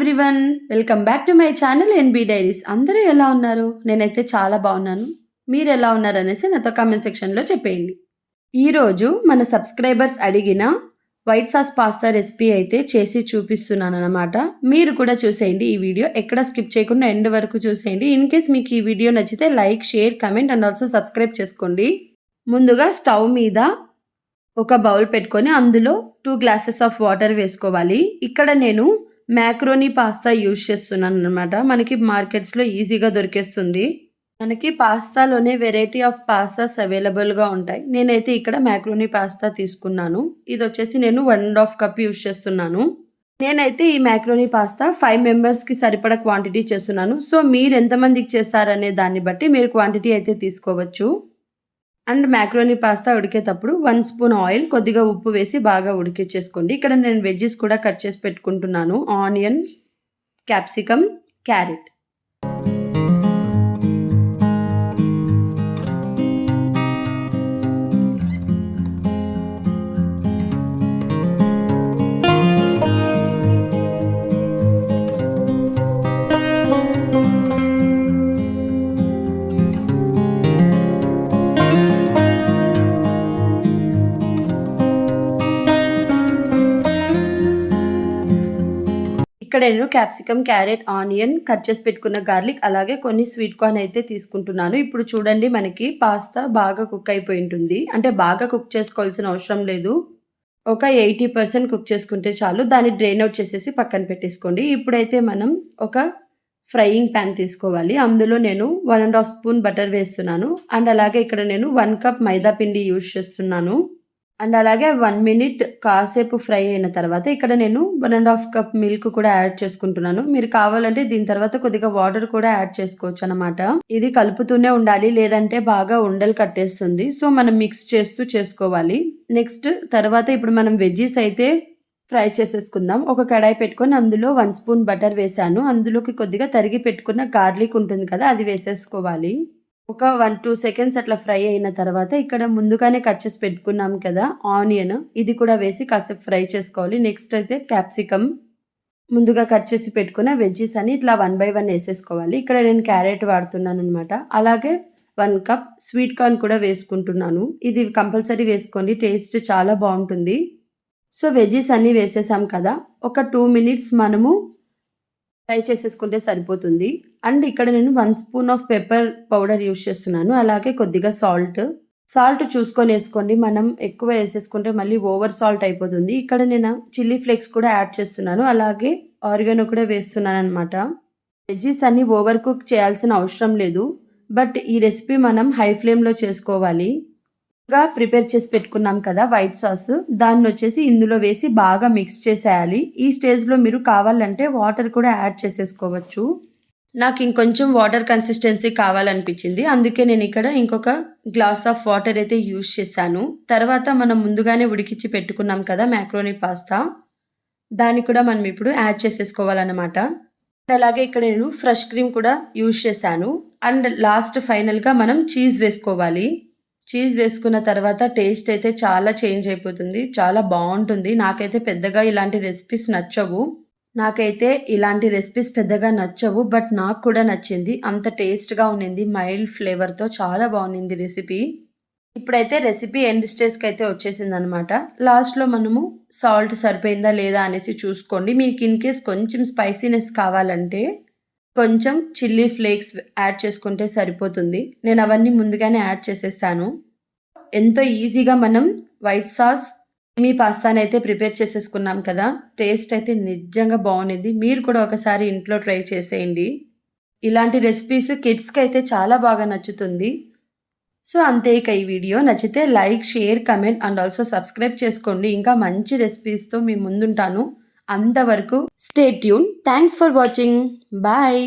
Everyone welcome back to my channel NB diaries. అందరూ ఎలా ఉన్నారు? నేనైతే చాలా బాగున్నాను. మీరు ఎలా ఉన్నారు అనేసి నాతో కామెంట్ సెక్షన్లో చెప్పేయండి. ఈరోజు మన సబ్స్క్రైబర్స్ అడిగిన వైట్ సాస్ పాస్తా రెసిపీ అయితే చేసి చూపిస్తున్నాను అనమాట మీరు కూడా చూసేయండి ఈ వీడియో. ఎక్కడ స్కిప్ చేయకుండా ఎండ్ వరకు చూసేయండి. ఇన్ కేస్ మీకు ఈ వీడియో నచ్చితే like share comment and also subscribe చేసుకోండి. ముందుగా స్టవ్ మీద ఒక బౌల్ పెట్టుకొని అందులో టూ గ్లాసెస్ ఆఫ్ వాటర్ వేసుకోవాలి. ఇక్కడ నేను మ్యాక్రోనీ పాస్తా యూజ్ చేస్తున్నాను అనమాట మనకి మార్కెట్స్లో ఈజీగా దొరికేస్తుంది. మనకి పాస్తాలోనే వెరైటీ ఆఫ్ పాస్తాస్ అవైలబుల్గా ఉంటాయి. నేనైతే ఇక్కడ మ్యాక్రోనీ పాస్తా తీసుకున్నాను. ఇది వచ్చేసి నేను one and half cup use చేస్తున్నాను. నేనైతే ఈ మ్యాక్రోనీ పాస్తా ఫైవ్ మెంబర్స్కి సరిపడా క్వాంటిటీ చేస్తున్నాను. సో మీరు ఎంతమందికి చేస్తారనే దాన్ని బట్టి మీరు క్వాంటిటీ అయితే తీసుకోవచ్చు. అండ్ మ్యాక్రోనీ పాస్తా ఉడికేటప్పుడు వన్ స్పూన్ ఆయిల్ కొద్దిగా ఉప్పు వేసి బాగా ఉడికిచ్చేసుకోండి ఇక్కడ నేను వెజ్జెస్ కూడా కట్ చేసి పెట్టుకుంటున్నాను. Onion capsicum carrot. ఇక్కడ నేను క్యాప్సికమ్ క్యారెట్ ఆనియన్ కట్ చేసి పెట్టుకున్న గార్లిక్ అలాగే కొన్ని స్వీట్ కార్న్ అయితే తీసుకుంటున్నాను. ఇప్పుడు చూడండి మనకి పాస్తా బాగా కుక్ అయిపోయి ఉంటుంది అంటే బాగా కుక్ చేసుకోవాల్సిన అవసరం లేదు. ఒక ఎయిటీ పర్సెంట్ కుక్ చేసుకుంటే చాలు. దాన్ని డ్రైన్ అవుట్ చేసేసి పక్కన పెట్టేసుకోండి. ఇప్పుడైతే మనం ఒక ఫ్రైయింగ్ ప్యాన్ తీసుకోవాలి. అందులో నేను one and half spoon butter వేస్తున్నాను. అండ్ అలాగే ఇక్కడ నేను వన్ కప్ మైదా పిండి యూజ్ చేస్తున్నాను. అండ్ అలాగే వన్ మినిట్ కాసేపు ఫ్రై అయిన తర్వాత ఇక్కడ నేను one and half cup milk కూడా యాడ్ చేసుకుంటున్నాను. మీరు కావాలంటే దీని తర్వాత కొద్దిగా వాటర్ కూడా యాడ్ చేసుకోవచ్చు అనమాట ఇది కలుపుతూనే ఉండాలి లేదంటే బాగా ఉండలు కట్టేస్తుంది. సో మనం మిక్స్ చేస్తూ చేసుకోవాలి. నెక్స్ట్ తర్వాత ఇప్పుడు మనం వెజ్జీస్ అయితే ఫ్రై చేసేసుకుందాం. ఒక కడాయి పెట్టుకొని అందులో వన్ స్పూన్ బటర్ వేసాను అందులోకి కొద్దిగా తరిగి పెట్టుకున్న గార్లిక్ ఉంటుంది కదా అది వేసేసుకోవాలి. ఒక వన్ టూ సెకండ్స్ అట్లా ఫ్రై అయిన తర్వాత ఇక్కడ ముందుగానే కట్ చేసి పెట్టుకున్నాం కదా ఆనియన్. ఇది కూడా వేసి కాసేపు ఫ్రై చేసుకోవాలి. నెక్స్ట్ అయితే క్యాప్సికమ్. ముందుగా కట్ చేసి పెట్టుకున్న వెజ్జెస్ అని ఇట్లా వన్ బై వన్ వేసేసుకోవాలి. ఇక్కడ నేను క్యారెట్ వాడుతున్నాను అనమాట అలాగే వన్ కప్ స్వీట్ కార్న్ కూడా వేసుకుంటున్నాను. ఇది కంపల్సరీ వేసుకోండి. టేస్ట్ చాలా బాగుంటుంది. సో వెజ్జెస్ అన్నీ వేసేసాం కదా. ఒక టూ మినిట్స్ మనము ఫ్రై చేసేసుకుంటే సరిపోతుంది. అండ్ ఇక్కడ నేను one spoon of pepper powder use చేస్తున్నాను. అలాగే కొద్దిగా సాల్ట్ సాల్ట్ చూసుకొని వేసుకోండి. మనం ఎక్కువ వేసేసుకుంటే మళ్ళీ ఓవర్ సాల్ట్ అయిపోతుంది. ఇక్కడ నేను చిల్లీ ఫ్లేక్స్ కూడా యాడ్ చేస్తున్నాను. అలాగే ఆరిగనో కూడా వేస్తున్నాను అనమాట వెజ్జీస్ అన్నీ ఓవర్ కుక్ చేయాల్సిన అవసరం లేదు. బట్ ఈ రెసిపీ మనం హై ఫ్లేమ్లో చేసుకోవాలి. గా ప్రిపేర్ చేసి పెట్టుకున్నాం కదా వైట్ సాస్. దాన్ని వచ్చేసి ఇందులో వేసి బాగా మిక్స్ చేసేయాలి. ఈ స్టేజ్లో మీరు కావాలంటే వాటర్ కూడా యాడ్ చేసేసుకోవచ్చు. నాకు ఇంకొంచెం వాటర్ కన్సిస్టెన్సీ కావాలనిపించింది. అందుకే నేను ఇక్కడ ఇంకొక గ్లాస్ ఆఫ్ వాటర్ అయితే యూజ్ చేశాను. తర్వాత మనం ముందుగానే ఉడికించి పెట్టుకున్నాం కదా మ్యాక్రోనీ పాస్తా. దాన్ని కూడా మనం ఇప్పుడు యాడ్ చేసేసుకోవాలన్నమాట. అలాగే ఇక్కడ నేను ఫ్రెష్ క్రీమ్ కూడా యూజ్ చేశాను. అండ్ లాస్ట్ ఫైనల్గా మనం చీజ్ వేసుకోవాలి. చీజ్ వేసుకున్న తర్వాత టేస్ట్ అయితే చాలా చేంజ్ అయిపోతుంది చాలా బాగుంటుంది. నాకైతే పెద్దగా ఇలాంటి రెసిపీస్ నచ్చవు. నాకైతే ఇలాంటి రెసిపీస్ పెద్దగా నచ్చవు బట్ నాకు కూడా నచ్చింది. అంత టేస్ట్గా ఉన్నింది మైల్డ్ ఫ్లేవర్తో చాలా బాగుంది రెసిపీ. ఇప్పుడైతే రెసిపీ ఎండ్ స్టేజ్కి అయితే వచ్చేసింది అనమాట లాస్ట్లో మనము సాల్ట్ సరిపోయిందా లేదా అనేసి చూసుకోండి. మీకు ఇన్ కేస్ కొంచెం స్పైసీనెస్ కావాలంటే కొంచెం చిల్లీ ఫ్లేక్స్ యాడ్ చేసుకుంటే సరిపోతుంది. నేను అవన్నీ ముందుగానే యాడ్ చేసేస్తాను. ఎంతో ఈజీగా మనం వైట్ సాస్ మీ పాస్తాని అయితే ప్రిపేర్ చేసేసుకున్నాం కదా. టేస్ట్ అయితే నిజంగా బాగుంది మీరు కూడా ఒకసారి ఇంట్లో ట్రై చేసేయండి. ఇలాంటి రెసిపీస్ కిడ్స్కి అయితే చాలా బాగా నచ్చుతుంది. సో అంతే ఇక ఈ వీడియో. నచ్చితే like share comment and also subscribe చేసుకోండి. ఇంకా మంచి రెసిపీస్తో మీ ముందుంటాను. అంతవరకు stay tune. Thanks for watching bye